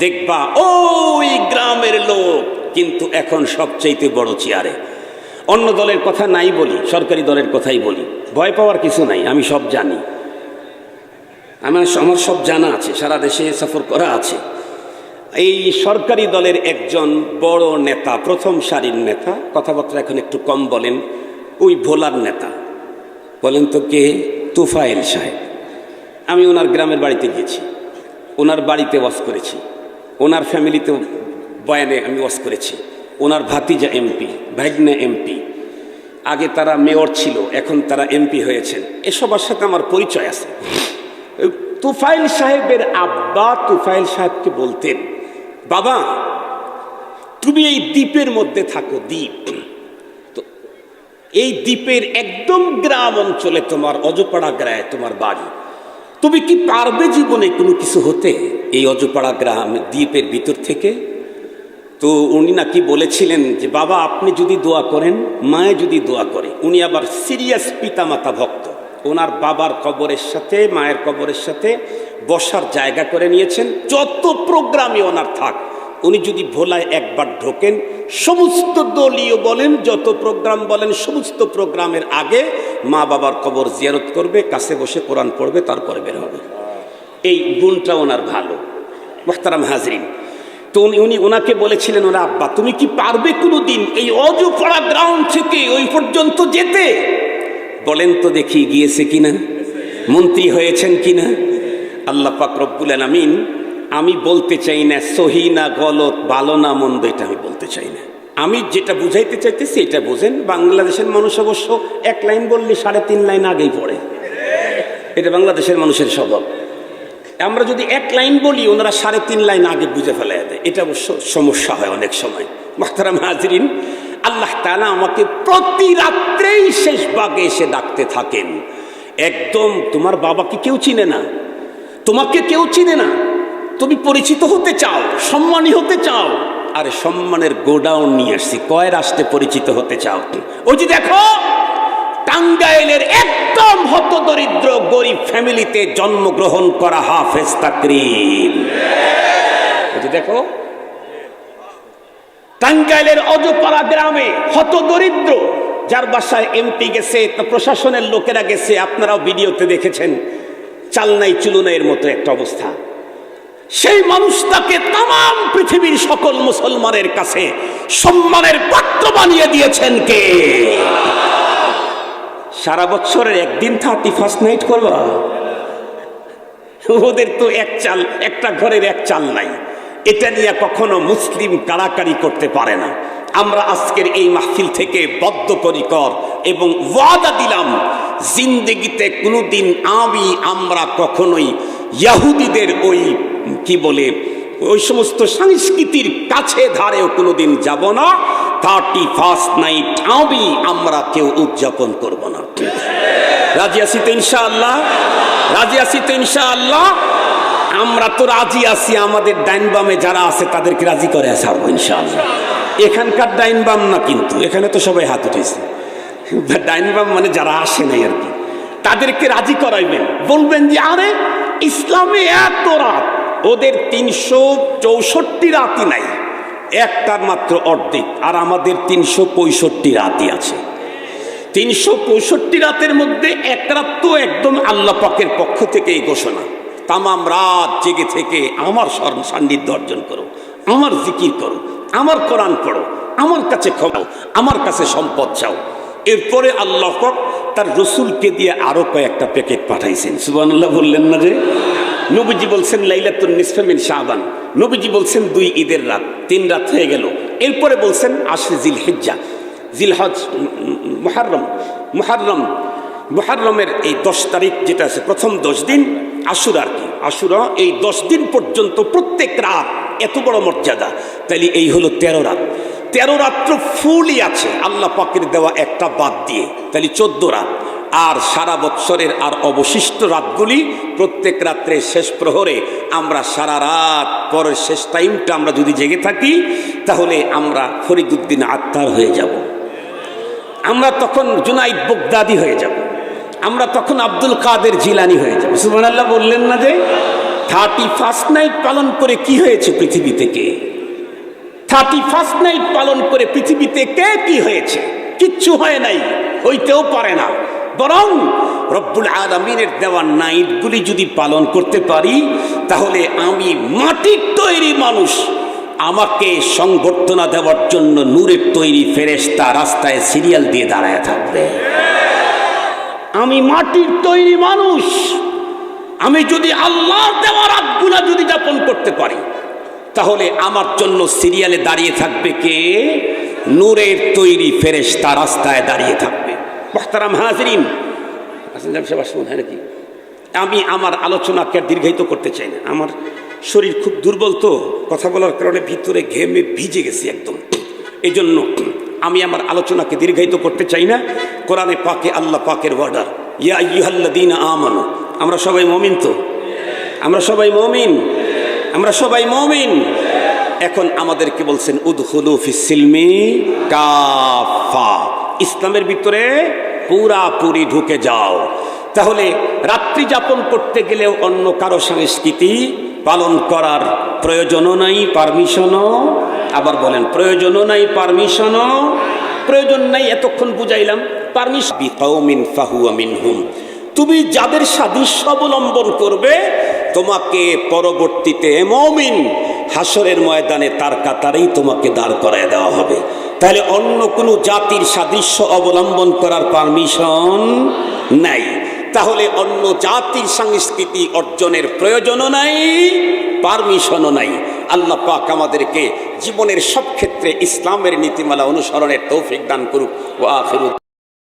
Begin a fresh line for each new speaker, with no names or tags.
দেখবা ওই গ্রামের লোক কিন্তু এখন সবচাইতে বড় চেয়ারে। অন্য দলের কথা নাই বলি, সরকারি দলের কথাই বলি। ভয় পাওয়ার কিছু নাই, আমি সব জানি। আমার আমার সব জানা আছে, সারা দেশে সফর করা আছে। এই সরকারি দলের একজন বড় নেতা, প্রথম সারির নেতা, কথাবার্তা এখন একটু কম বলেন, ওই ভোলার নেতা। বলেন তো কে? তুফাইল সাহেব। আমি ওনার গ্রামের বাড়িতে গেছি। ওনার বাড়িতে ওয়াজ করেছি। ওনার ফ্যামিলিতে বয়ানে আমি ওয়াজ করেছি। ওনার ভাতিজা এমপি, ভাগ্নে এমপি। আগে তারা মেয়র ছিল, এখন তারা এমপি হয়েছেন। এসবার সাথে আমার পরিচয় আছে। তুফাইল সাহেবের আব্বা তুফাইল সাহেবকে বলতেন, বাবা, তুমি এই দ্বীপের মধ্যে থাকো, দ্বীপ। তো এই দ্বীপের একদম গ্রাম অঞ্চলে তোমার অজপাড়া গ্রায় তোমার বাড়ি। তুমি কি পারবে জীবনে কোনো কিছু হতে? এই অজপাড়া গ্রাম দ্বীপের ভিতর থেকে? তো উনি নাকি বলেছিলেন যে, বাবা, আপনি যদি দোয়া করেন, মায়ে যদি দোয়া করে। উনি আবার সিরিয়াস পিতামাতা ভক্ত। ওনার বাবার কবরের সাথে, মায়ের কবরের সাথে বসার জায়গা করে নিয়েছেন। যত প্রোগ্রামে ওনার থাক উনি যদি ভোলায় একবার ঢোকেন, সমস্ত দলীয় বলেন, যত প্রোগ্রাম বলেন, সমস্ত প্রোগ্রামের আগে মা বাবার কবর জিয়ারত করবে, কাছে বসে কোরআন পড়বে, তারপরে বের হবে। এই গুণটা ওনার ভালো। মোহতারাম হাজরিন, তো উনি উনি ওনাকে বলেছিলেন, ওরা আব্বা, তুমি কি পারবে কোনো দিন এই অজুপড়া গ্রাউন্ড থেকে ওই পর্যন্ত যেতে? বলেন তো দেখি গিয়েছে কিনা? মন্ত্রী হয়েছেন কিনা? আল্লাহ পাক রব্বুল আলামিন আমি বলতে চাই না সহি না গলত, ভালো না মন্দ, এটা আমি বলতে চাই না। আমি যেটা বুঝাইতে চাইতেছি, এটা বোঝেন। বাংলাদেশের মানুষ অবশ্য এক লাইন বললে সাড়ে তিন লাইন আগেই পড়ে। এটা বাংলাদেশের মানুষের স্বভাব। আমরা যদি এক লাইন বলি, ওনারা সাড়ে তিন লাইন আগে বুঝে ফেলে দেয়। এটা অবশ্য সমস্যা হয় অনেক সময়। মাহতারাম হাজরিন, আল্লাহ তালা আমাকে প্রতি রাত্রেই শেষ বাগে এসে ডাকতে থাকেন। একদম, তোমার বাবাকে কেউ চিনে না। তোমাকে কেউ চিনে না। তুমি পরিচিত হতে চাও সম্মানী হতে চাও। আরে সম্মানের গোডাউন নিয়ে আসছি কয় রাষ্ট্রে পরিচিত হতে চাও ওই যে দেখো টাঙ্গাইলের একদম হতদরিদ্র গরিব ফ্যামিলিতে জন্মগ্রহণ করা হাফেজ তাকরিম ওই যে দেখো টাঙ্গাইলের অজপাড়া গ্রামে হতদরিদ্র যার বাসায় এমপি গেছে প্রশাসনের লোকেরা গেছে আপনারাও ভিডিওতে দেখেছেন চালনাই চুলুনাইয়ের মতো একটা অবস্থা। সেই মানুষটাকে তাম পৃথিবীর সকল মুসলমানের কাছে সম্মানের পাত্র বানিয়ে দিয়েছেন কে? সারা বছরের একদিন থার্টি ফার্স্ট নাইট করবা? ওদের তো এক চাল, একটা ঘরের এক চাল নাই। এটা নিয়ে কখনো মুসলিম কাড়াকাড়ি করতে পারে না। আমরা আজকের এই মাহফিল থেকে বদ্ধ বদ্ধপরিকর এবং ওয়াদা দিলাম জিন্দগিতে কোনোদিন আমি, আমরা কখনোই ইয়াহুদিদের ওই, কি বলে, ওই সমস্ত সংস্কৃতির কাছে ধারেও কোনোদিন যাব না। থার্টি ফার্স্ট নাইট আমি, আমরা কেউ উদযাপন করব না। রাজি আসি তো ইনশাআল্লাহ? রাজি আসি তো ইনশাআল্লাহ? আমরা তো রাজি আছি, আমাদের ডাইন বামে যারা আছে তাদেরকে রাজি করে আসাবো ইনশাআল্লাহ। এখানকার ডাইন বাম না কিন্তু, এখানে তো সবাই হাত উঠেছে ডাইন বাম মানে যারা আসে নাই আর কি, তাদেরকে রাজি করাইবেন। বলবেন যে, আরে, ইসলামে এত রাত, ওদের তিনশো চৌষট্টি রাতই নাই। একটার মাত্র অর্ধেক, আর আমাদের তিনশো পঁয়ষট্টি রাতই আছে। তিনশো পঁয়ষট্টি রাতের মধ্যে এক রাত তো একদম আল্লাহ পাকের পক্ষ থেকে এই ঘোষণা। তামাম রাত জেগে থেকে আমার স্মরণ সান্নিধ্য অর্জন করো, আমার জিকির করো, আমার কোরআন পড়ো, আমার কাছে খাও আমার কাছে সম্পদ চাও। এরপরে আল্লাহ তার রসুলকে দিয়ে আরও কয়েকটা প্যাকেট পাঠাইছেন। সুবানুল্লাহ বললেন না যে? নবীজি বলছেন, লাইলাতুন নিসফামিন শাহবান নবীজি বলছেন, দুই ঈদের রাত, তিন রাত হয়ে গেল। এরপরে বলছেন আশে জিল হিজ্জা জিলহজ মুহাররম। মুহাররম, মুহাররমের এই দশ তারিখ যেটা আছে, প্রথম দশ দিন আশুর আর কি। আশুরা, এই দশ দিন পর্যন্ত প্রত্যেক রাত এত বড় মর্যাদা। তাইলে এই হলো তেরো রাত। তেরো রাত্র ফুলই আছে। আল্লাহ পাকের দেওয়া একটা বাদ দিয়ে। তাহলে চোদ্দ রাত। আর সারা বৎসরের আর অবশিষ্ট রাতগুলি প্রত্যেক রাত্রে শেষ প্রহরে আমরা সারা রাত পরের শেষ টাইমটা আমরা যদি জেগে থাকি, তাহলে আমরা ফরিদুদ্দিন আত্মার হয়ে যাব। আমরা তখন জুনাইদ বগদাদি হয়ে যাব। আমরা তখন আব্দুল কাদের জিলানি হয়ে যাব। সুমান আল্লাহ বললেন না যে থার্টি ফার্স্ট নাইট পালন করে কি হয়েছে পৃথিবী থেকে? থার্টি ফার্স্ট নাইট পালন করে পৃথিবীতে কে কি হয়েছে? কিচ্ছু হয় নাই, হইতেও পারে না। বরং রব্বুল আলমিনের দেওয়া নাইটগুলি যদি পালন করতে পারি, তাহলে আমি মাটির তৈরি মানুষ। আমাকে সংবর্ধনা দেওয়ার জন্য নূরের তৈরি ফেরেস্তা রাস্তায় সিরিয়াল দিয়ে দাঁড়ায় থাকবে। আমি মাটির তৈরি মানুষ। আমি যদি আল্লাহ দেওয়া রাতগুলা যদি যাপন করতে পারি তাহলে আমার জন্য সিরিয়ালে দাঁড়িয়ে থাকবে কে? নূরের তৈরি ফেরেশতা রাস্তায় দাঁড়িয়ে থাকবে। মোহতারাম হাজরিন। হ্যাঁ নাকি? আমি আমার আলোচনাকে দীর্ঘায়িত করতে চাই না। আমার শরীর খুব দুর্বল তো, কথা বলার কারণে ভিতরে ঘেমে ভিজে গেছি একদম। এই জন্য আমি আমার আলোচনাকে দীর্ঘায়িত করতে চাই না। কোরআনে পাকে, আল্লাহ পাকের ওয়ার্ডার ইয়া ইহাল্লাদিন আমানু। আমরা সবাই মমিন তো? আমরা সবাই মমিন। আমরা সবাই মমিন। এখন আমাদেরকে বলছেন উদহুলু ফিসিলমি কাফা। ইসলামের ভিতরে পুরাপুরি ঢুকে যাও। তাহলে রাত্রি যাপন করতে গেলেও অন্য কারও সংস্কৃতি পালন করার প্রয়োজনও নাই, পারমিশনও। আবার বলেন, প্রয়োজনও নাই, পারমিশনও। প্রয়োজন নাই, এতক্ষণ বুঝাইলাম পারমিশন তুমি যাদের সাদৃশ্য অবলম্বন করবে তোমাকে পরবর্তীতে মমিন হাসরের ময়দানে তার কাতারেই তোমাকে দাঁড় করায় দেওয়া হবে। তাহলে অন্য কোনো জাতির সাদৃশ্য অবলম্বন করার পারমিশন নাই। তাহলে অন্য জাতির সংস্কৃতি অর্জনের প্রয়োজনও নাই, পারমিশনও নাই। আল্লাহ পাক আমাদেরকে জীবনের সব ক্ষেত্রে ইসলামের নীতিমালা অনুসরণের তৌফিক দান করুক। ও আখিরুদ